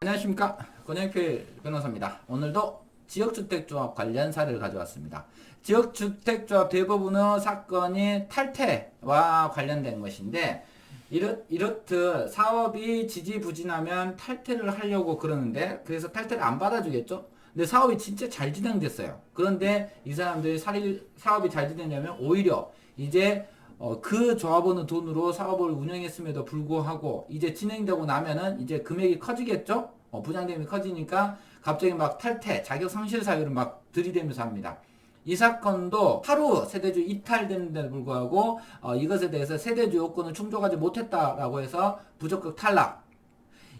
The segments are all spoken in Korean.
안녕하십니까 권영필 변호사입니다. 오늘도 지역주택조합 관련 사례를 가져왔습니다. 지역주택조합 대부분의 사건이 탈퇴와 관련된 것인데 이렇, 이렇듯 사업이 지지부진하면 탈퇴를 하려고 그러는데 그래서 탈퇴를 안 받아주겠죠? 근데 사업이 진짜 잘 진행됐어요. 그런데 이 사람들이 사업이 잘 진행되면 오히려 이제 어, 그 조합원의 돈으로 사업을 운영했음에도 불구하고 이제 진행되고 나면은 이제 금액이 커지겠죠? 어, 부장됨이 커지니까 갑자기 막 탈퇴, 자격 상실 사유를 막 들이대면서 합니다. 이 사건도 하루 세대주 이탈됐는데도 불구하고 어, 이것에 대해서 세대주 요건을 충족하지 못했다라고 해서 부적격 탈락.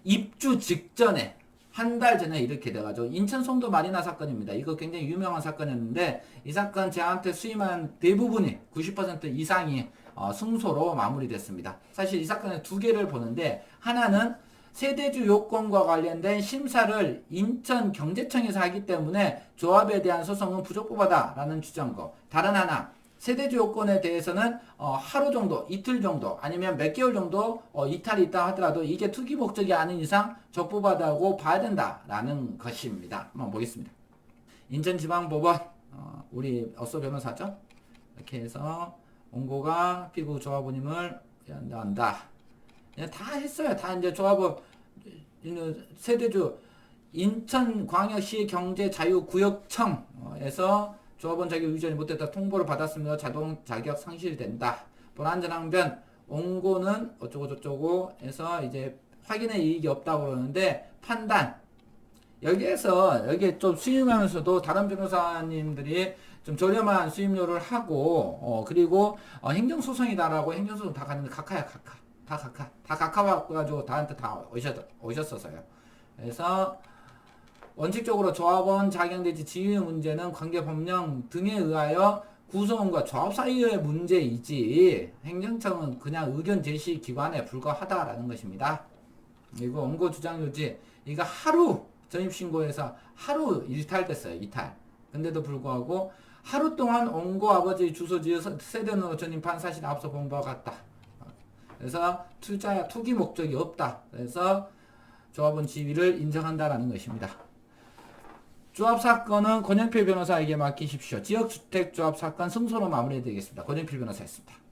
입주 직전에 한 달 전에 이렇게 돼가지고 인천 송도 마리나 사건입니다. 이거 굉장히 유명한 사건이었는데 이 사건 저한테 수임한 대부분이 90% 이상이 어, 승소로 마무리됐습니다. 사실 이 사건에 두 개를 보는데 하나는 세대주 요건과 관련된 심사를 인천 경제청에서 하기 때문에 조합에 대한 소송은 부적법하다라는 주장거. 다른 하나 세대주 요건에 대해서는 어, 하루 정도, 이틀 정도, 아니면 몇 개월 정도 어, 이탈이 있다 하더라도 이게 투기 목적이 아닌 이상 적법하다고 봐야 된다라는 것입니다. 한번 보겠습니다. 인천지방법원 어, 우리 어쏘 변호사죠. 이렇게 해서 원고가 피고 조합원님을 한다. 예, 다 했어요. 다 이제 조합원 세대주 인천광역시 경제자유구역청에서 조합원 자격 유전이 못됐다. 통보를 받았으며 자동 자격 상실된다. 불안전항변 원고는 어쩌고 저쩌고 해서 이제 확인의 이익이 없다고 그러는데 판단. 여기에서 여기 좀 수임하면서도 다른 변호사님들이 좀 저렴한 수임료를 하고 어 그리고 어 행정소송이다라고 행정소송 다 갔는데 각하야 각하. 다 각하. 다 각하 와가지고 다한테 다 오셨 오셨어서요. 그래서 원칙적으로 조합원 자격내지 지위 문제는 관계법령 등에 의하여 구성원과 조합 사이의 문제이지 행정청은 그냥 의견 제시 기관에 불과하다라는 것입니다. 그리고 원고 주장 요지 이거 하루 전입 신고에서 하루 일탈됐어요 이탈. 근데도 불구하고 하루 동안 원고 아버지 주소지 세대로 전입한 사실 앞서 본 바와 같다. 그래서 투자 투기 목적이 없다. 그래서 조합원 지위를 인정한다라는 것입니다. 조합 사건은 권영필 변호사에게 맡기십시오. 지역주택 조합 사건 승소로 마무리되겠습니다. 권영필 변호사였습니다.